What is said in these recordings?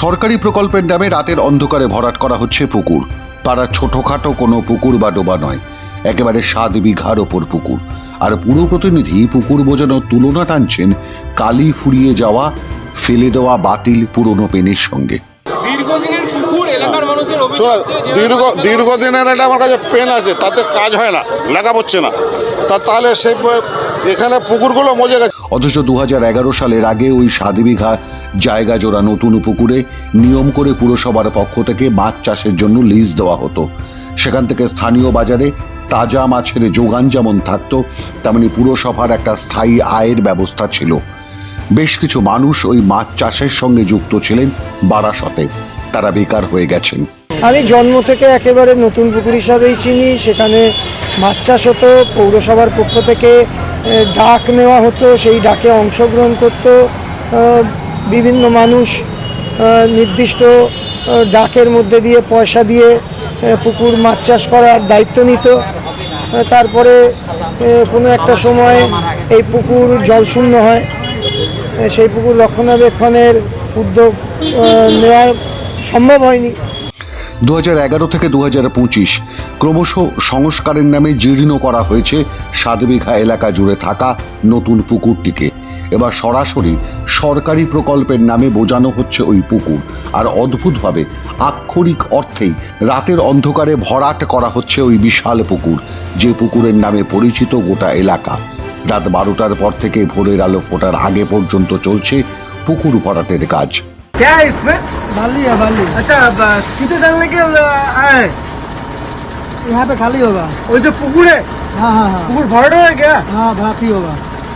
সরকারি প্রকল্পের নামে রাতের অন্ধকারে ভরাট করা হচ্ছে পুকুর। পাড়ার ছোটখাটো কোনো পুকুর বা ডোবা নয়। একেবারে সাত বিঘার ওপর পুকুর। আর পুরো প্রতিনিধি পুকুর বোঝানোর তুলনা টানছেন কালি ফুরিয়ে যাওয়া ফেলে দেওয়া বাতিল পুরনো পেনের সঙ্গে। দীর্ঘদিনের পুকুর এলাকার মানুষের শোনো অভিযোগ যে- যে- দীর্ঘ দীর্ঘদিনের একটা আমার কাছে পেন আছে তাতে কাজ হয় না লেখা পড়ছে না। তা তাহলে সেই এখানে পুকুরগুলো মজে গেছে। অথচ দুহাজার এগারো সালের আগে ওই সাত বিঘা জায়গা জোড়া নতুন পুকুরে নিয়ম করে পুরসভার পক্ষ থেকে মাছ চাষের জন্য লিজ দেওয়া হতো। সেখান থেকে স্থানীয় বাজারে তাজা মাছের যোগান যেমন থাকতো তেমনি পুরসভার একটা স্থায়ী আয়ের ব্যবস্থা ছিল। বেশ কিছু মানুষ ওই মাছ চাষের সঙ্গে যুক্ত ছিলেন বারাসতে। তারা বেকার হয়ে গেছেন। আমি জন্ম থেকে একেবারে নতুন পুকুর হিসাবেই চিনি। সেখানে মাছ চাষ হতো পৌরসভার পক্ষ থেকে ডাক নেওয়া হতো, সেই ডাকে অংশগ্রহণ করত। বিভিন্ন মানুষ নির্দিষ্ট ডাকের মধ্যে দিয়ে পয়সা দিয়ে পুকুর মাছ চাষ করার দায়িত্ব নিত। তারপরে কোনো একটা সময় এই পুকুর জলশূন্য হয়। সেই পুকুর রক্ষণাবেক্ষণের উদ্যোগ নেওয়া সম্ভব হয়নি। দু হাজার এগারো থেকে দু হাজার পঁচিশ ক্রমশ সংস্কারের নামে জীর্ণ করা হয়েছে সাত বিঘা এলাকা জুড়ে থাকা নতুন পুকুরটিকে। এবার সরাসরি সরকারি প্রকল্পের নামে বোঝানো হচ্ছে ওই পুকুর। আর অদ্ভুতভাবে আক্ষরিক অর্থেই রাতের অন্ধকারে ভরাট করা হচ্ছে ওই বিশাল পুকুর, যে পুকুরের নামে পরিচিত গোটা এলাকা। রাত বারোটার পর থেকে ভোরের আলো ফোটার আগে পর্যন্ত চলছে পুকুর ভরাটের কাজ। क्या है इसमें? बाली है बाली। अच्छा अब कितने डालने के आए यहाँ पे खाली होगा। वो जो पुकुर है हाँ हाँ हाँ। पुकुर है क्या? हाँ भराती होगा।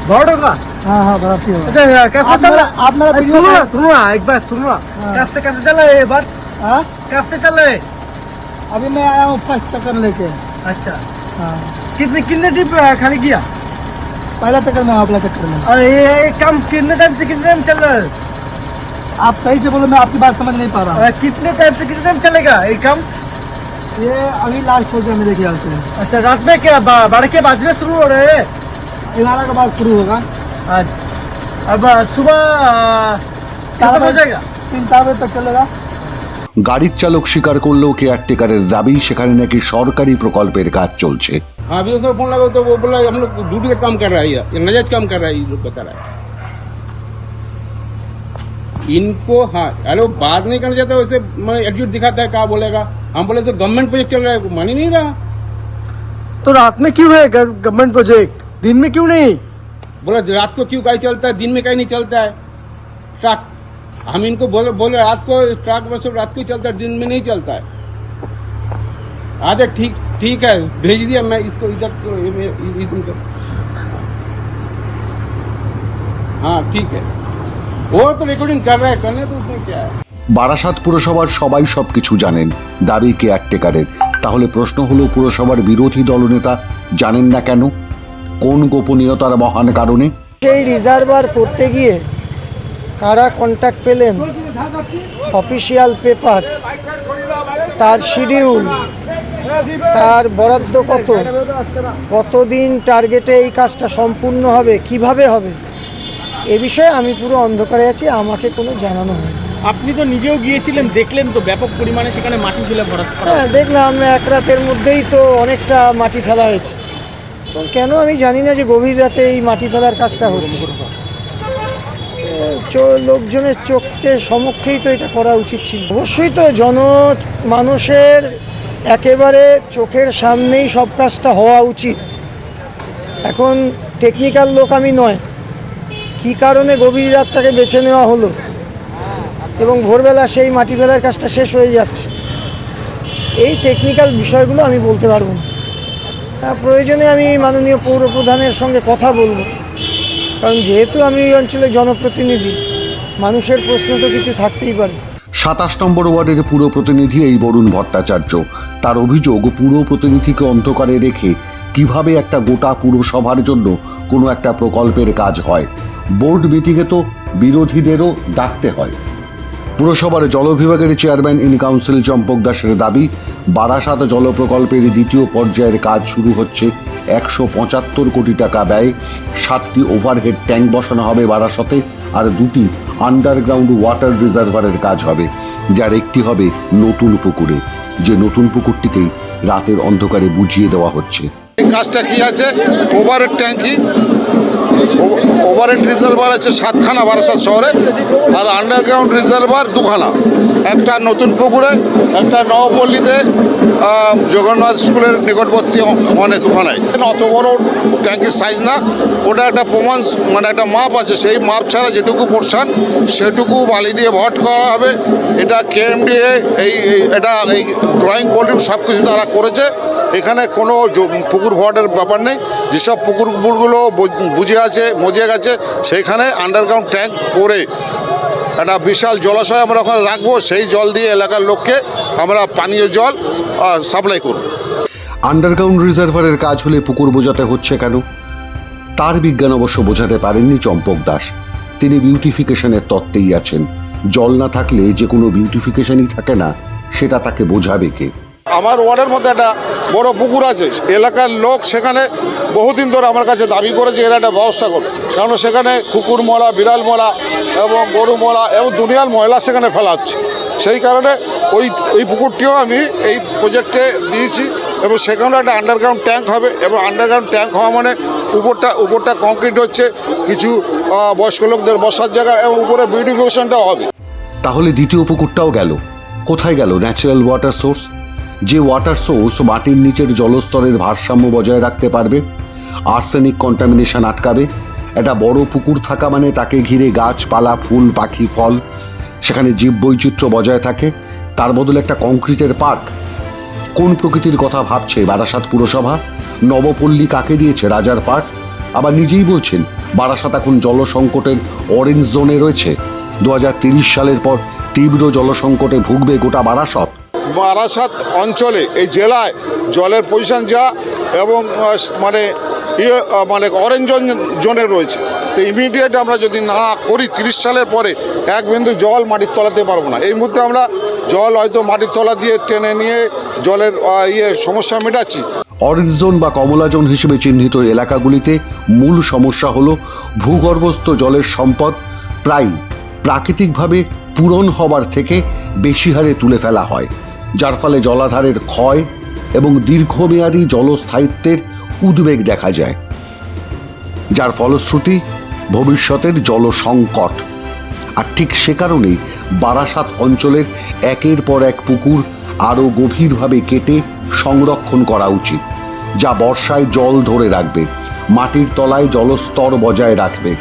भरड होगा हाँ हाँ भराती होगा। अच्छा कैसे चल? मेरा- आप मेरा अरे वीडियो सुनो ना सुनो ना एक बात सुनो ना। कब से कैसे चल रहा है ये बात? हाँ? कब से चल रहा है? अभी मैं आया हूँ फ़र्स्ट चक्कर लेके। अच्छा। हाँ। कितने कितने ट्रिप खाली किया? पहला चक्कर में अगला चक्कर में। और ये काम कितने टाइम से कितने टाइम चल रहा है? आप सही से बोलो मैं आपकी बात समझ नहीं पा रहा और कितने टाइम से कितने टाइम चलेगा ये काम ये अभी लास्ट हो गया मेरे ख्याल से अच्छा रात में क्या बा- बारह के बजने शुरू हो रहे हैं ग्यारह के बाद शुरू होगा अच्छा अब सुबह कितना बजेगा तीन चार बजे तक चलेगा গাড়ির চালক স্বীকার করলেও কেয়ারটেকারের দাবি সেখানে নাকি সরকারি প্রকল্পের কাজ চলছে हाँ अभी उसमें फोन लगा तो वो बोला हम लोग ड्यूटी का काम कर रहा है ये ये नजायज काम कर रहा है ये लोग बता रहा है इनको हाँ अरे बात नहीं करना चाहता वैसे मैं एटीट्यूड दिखाता है कहा बोलेगा? हम बोले तो गवर्नमेंट प्रोजेक्ट चल रहा है मान ही नहीं रहा। तो रात में क्यों है गवर्नमेंट प्रोजेक्ट दिन में क्यों नहीं? बोला रात को क्यों गाड़ी चलता है? दिन में कहीं नहीं चलता है। ट्रक हम इनको बोले बोले रात को ट्रक बस रात को ही चलता है दिन में नहीं चलता है। अच्छा ठीक ठीक है भेज दिया मैं इसको इधर हाँ ठीक है। वो तो रिकॉर्डिंग कर रहा है करने तो उसमें क्या है বারাসাত পুরসভার সবাই সবকিছু জানেন দাবি কেয়ারটেকারের তাহলে প্রশ্ন হলো পুরসভার বিরোধী দলনেতা জানেন না কেন কোন গোপনীয়তার মহান কারণে সেই রিজার্ভার করতে গিয়ে কারা কন্ট্যাক্ট পেলেন অফিসিয়াল পেপারস তার শিডিউল তার বরাদ্দ কত কতদিন টার্গেটে এই কাজটা সম্পূর্ণ হবে কিভাবে হবে এ বিষয়ে আমি পুরো অন্ধকারে আছি আমাকে কোনো জানানো হয়নি। আপনি তো নিজেও গিয়েছিলেন দেখলেন তো ব্যাপক পরিমাণে সেখানে মাটি ফেলে করা হ্যাঁ দেখলাম এক রাতের মধ্যেই তো অনেকটা মাটি ফেলা হয়েছে। তো কেন আমি জানি না যে গভীর রাতে এই মাটি ফেলার কাজটা হচ্ছে। লোকজনের চোখকে সমক্ষেই তো এটা করা উচিত ছিল। অবশ্যই তো জন মানুষের একেবারে চোখের সামনেই সব কাজটা হওয়া উচিত। এখন টেকনিক্যাল লোক আমি নয়। কী কারণে গভীর রাতটাকে বেছে নেওয়া হলো? এবং ভোরবেলা সেই মাটি ফেলার কাজটা শেষ হয়ে যাচ্ছে। এই টেকনিক্যাল বিষয়গুলো আমি বলতে পারব না। প্রয়োজনে আমি মাননীয় পৌর প্রধানের সঙ্গে কথা বলব। কারণ যেহেতু আমি এই অঞ্চলের জনপ্রতিনিধি, মানুষের প্রশ্ন তো কিছু থাকতেই পারে। সাতাশ নম্বর ওয়ার্ডের পুরো প্রতিনিধি এই বরুণ ভট্টাচার্য। তার অভিযোগ, পুরো প্রতিনিধিকে অন্ধকারে রেখে কীভাবে একটা গোটা পুরসভার জন্য কোনো একটা প্রকল্পের কাজ হয়? বোর্ড মিটিংয়ে তো বিরোধীদেরও ডাকতে হয়। পুরসভার জল বিভাগের চেয়ারম্যান ইন কাউন্সিল চম্পক দাসের দাবি, বারাসাত জল প্রকল্পের দ্বিতীয় পর্যায়ের কাজ শুরু হচ্ছে একশো পঁচাত্তর কোটি টাকা ব্যয়ে। সাতটি ওভারহেড ট্যাঙ্ক বসানো হবে বারাসতে আর দুটি আন্ডারগ্রাউন্ড ওয়াটার রিজার্ভারের কাজ হবে, যার একটি হবে নতুন পুকুরে। যে নতুন পুকুরটিকেই রাতের অন্ধকারে বুঝিয়ে দেওয়া হচ্ছে। কাজটা কি আছে? ওভারের ট্যাঙ্কি ওভারের রিজার্ভার আছে সাতখানা বারাসাত শহরে, আর আন্ডারগ্রাউন্ড রিজার্ভার দুখানা। একটা নতুন পুকুরে, একটা নবপল্লীতে জগন্নাথ স্কুলের নিকটবর্তী ওখানে দুখানায়। অত বড় ট্যাঙ্কির সাইজ না, ওটা একটা প্রমাণ মানে একটা মাপ আছে, সেই মাপ ছাড়া যেটুকু পোর্শন সেটুকু বালি দিয়ে ভট করা হবে এটা কেএমডিএ এই এটা এই ড্রয়িং ভলিউম সব কিছু তারা করেছে। এখানে কোনো পুকুর ভরাটের ব্যাপার নেই। যেসব পুকুরগুলো বুঝে আছে, মজে গেছে সেইখানে আন্ডারগ্রাউন্ড ট্যাঙ্ক করে একটা বিশাল জলাশয় আমরা ওখানে রাখব। সেই জল দিয়ে এলাকার লোককে আমরা পানীয় জল সাপ্লাই করব। আন্ডারগ্রাউন্ড রিজার্ভারের কাজ হলে পুকুর বোঝাতে হচ্ছে কেন? তার বিজ্ঞান অবশ্য বোঝাতে পারেননি চম্পক দাস। তিনি বিউটিফিকেশনের তত্ত্বেই আছেন। জল না থাকলে যে কোনো বিউটিফিকেশনই থাকে না, সেটা তাকে বোঝাবে কে? আমার ওয়ার্ডের মধ্যে একটা বড় পুকুর আছে, এলাকার লোক সেখানে বহুদিন ধরে আমার কাছে দাবি করেছে, এরা একটা ব্যবস্থা করবে কারণ সেখানে কুকুর মলা, বিড়াল মলা এবং গরু মলা এবং দুনিয়ার ময়লা সেখানে ফেলা হচ্ছে সেই কারণে ওই ওই পুকুরটিও আমি এই প্রজেক্টে দিয়েছি এবং সেখানেও একটা আন্ডারগ্রাউন্ড ট্যাঙ্ক হবে এবং আন্ডারগ্রাউন্ড ট্যাঙ্ক হওয়া মানে উপরটা উপরটা কংক্রিট হচ্ছে, কিছু বয়স্ক লোকদের বসার জায়গা এবং উপরে বিউটিফিকেশনটাও হবে। তাহলে দ্বিতীয় পুকুরটাও গেল। কোথায় গেল ন্যাচারাল ওয়াটার সোর্স যে ওয়াটার সোর্স মাটির নিচের জলস্তরের ভারসাম্য বজায় রাখতে পারবে আর্সেনিক কন্টামিনেশন আটকাবে, একটা বড় পুকুর থাকা মানে তাকে ঘিরে গাছপালা, ফুল, পাখি, ফল, সেখানে জীববৈচিত্র্য বজায় থাকে, তার বদলে একটা কংক্রিটের পার্ক। কোন প্রকৃতির কথা ভাবছে বারাসাত পুরসভা? নবপল্লী কাকে দিয়েছে রাজার পাট আবার নিজেই বলছেন, বারাসাত এখন জলসংকটের অরেঞ্জ জোনে রয়েছে। দু সালের পর তীব্র জলসংকটে ভুগবে গোটা বারাসত। বারাসাত অঞ্চলে, এই জেলায় জলের পজিশন যা এবং মানে ইয়ে মানে অরেঞ্জ জোনে রয়েছে। তো ইমিডিয়েট আমরা যদি না করি, তিরিশ সালের পরে এক বিন্দু জল মাটির তলাতে পারব না। এই মুহূর্তে আমরা জল হয়তো মাটির তলা দিয়ে টেনে নিয়ে জলের ইয়ে সমস্যা মেটাচ্ছি। অরেঞ্জ জোন বা কমলা জোন হিসেবে চিহ্নিত এলাকাগুলিতে মূল সমস্যা হল ভূগর্ভস্থ জলের সম্পদ প্রায় প্রাকৃতিকভাবে পূরণ হবার থেকে বেশি হারে তুলে ফেলা হয়, যার ফলে জলাধারের ক্ষয় এবং দীর্ঘমেয়াদী জলস্থায়িত্বের উদ্বেগ দেখা যায়, যার ফলশ্রুতি ভবিষ্যতের জল সংকট আর ঠিক সে কারণেই বারাসাত অঞ্চলের একের পর এক পুকুর আরও গভীরভাবে কেটে সংরক্ষণ করা উচিত, যা বর্ষায় জল ধরে রাখবে, মাটির তলায় জলস্তর বজায় রাখবে।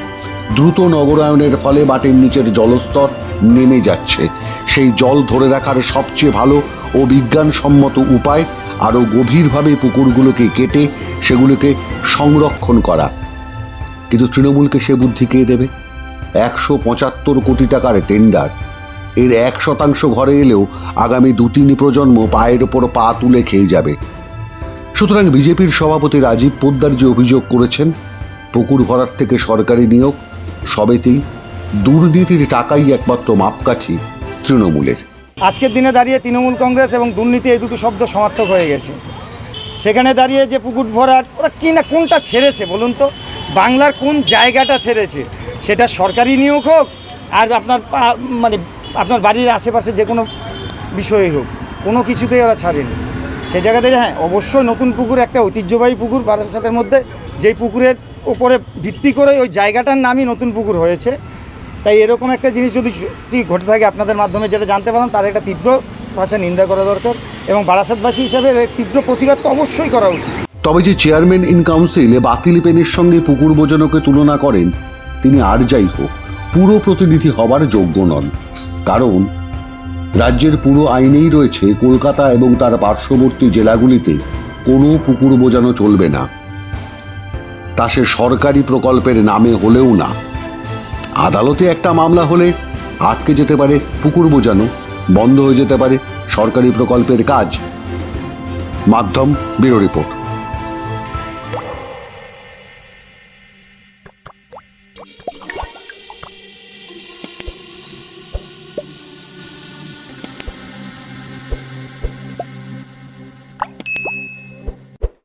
দ্রুত নগরায়নের ফলে মাটির নিচের জলস্তর নেমে যাচ্ছে। সেই জল ধরে রাখার সবচেয়ে ভালো ও বিজ্ঞানসম্মত উপায় আরও গভীরভাবে পুকুরগুলোকে কেটে সেগুলোকে সংরক্ষণ করা। কিন্তু তৃণমূলকে সে বুদ্ধি কে দেবে? একশো পঁচাত্তর কোটি টাকার টেন্ডার। এর এক শতাংশ ঘরে এলেও আগামী দু তিন প্রজন্ম পায়ের ওপর পা তুলে খেয়ে যাবে। সুতরাং বিজেপির সভাপতি রাজীব পোদ্দার যে অভিযোগ করেছেন, পুকুর ভরার থেকে সরকারি নিয়োগ, সবেতেই দুর্নীতির টাকাই একমাত্র মাপকাঠি তৃণমূলের। আজকের দিনে দাঁড়িয়ে তৃণমূল কংগ্রেস এবং দুর্নীতি এই দুটো শব্দ সমার্থক হয়ে গেছে। সেখানে দাঁড়িয়ে যে পুকুর ভরাট ওরা কি না কোনটা ছেড়েছে বলুন তো? বাংলার কোন জায়গাটা ছেড়েছে? সেটা সরকারি নিয়োগ হোক আর আপনার মানে আপনার বাড়ির আশেপাশে যে কোনো বিষয়ে হোক, কোনো কিছুতেই ওরা ছাড়েনি। সেই জায়গা থেকে হ্যাঁ অবশ্যই নতুন পুকুর, একটা ঐতিহ্যবাহী পুকুর বারাসাতের মধ্যে, যেই পুকুরের উপরে ভিত্তি করে ওই জায়গাটার নামই নতুন পুকুর হয়েছে। তাই এরকম একটা জিনিস যদি ঘটে থাকে আপনাদের মাধ্যমে, যেটা জানতে পারলাম, তার একটা তীব্র ভাষা নিন্দা করা দরকার এবং বারাসাতবাসী হিসাবে তীব্র প্রতিবাদ তো অবশ্যই করা উচিত। তবে যে চেয়ারম্যান ইন কাউন্সিলে বাতিল পেনের সঙ্গে পুকুর বোঝানোকে তুলনা করেন, তিনি আর যাই হোক, পুরো প্রতিনিধি হবার যোগ্য নন। কারণ, রাজ্যের পুরো আইনেই রয়েছে কলকাতা এবং তার পার্শ্ববর্তী জেলাগুলিতে কোনো পুকুর বোঝানো চলবে না। তা সে সরকারি প্রকল্পের নামে হলেও না। আদালতে একটা মামলা হলে আটকে যেতে পারে পুকুর বোঝানো, বন্ধ হয়ে যেতে পারে সরকারি প্রকল্পের কাজ। মাধ্যম, ব্যুরো রিপোর্ট।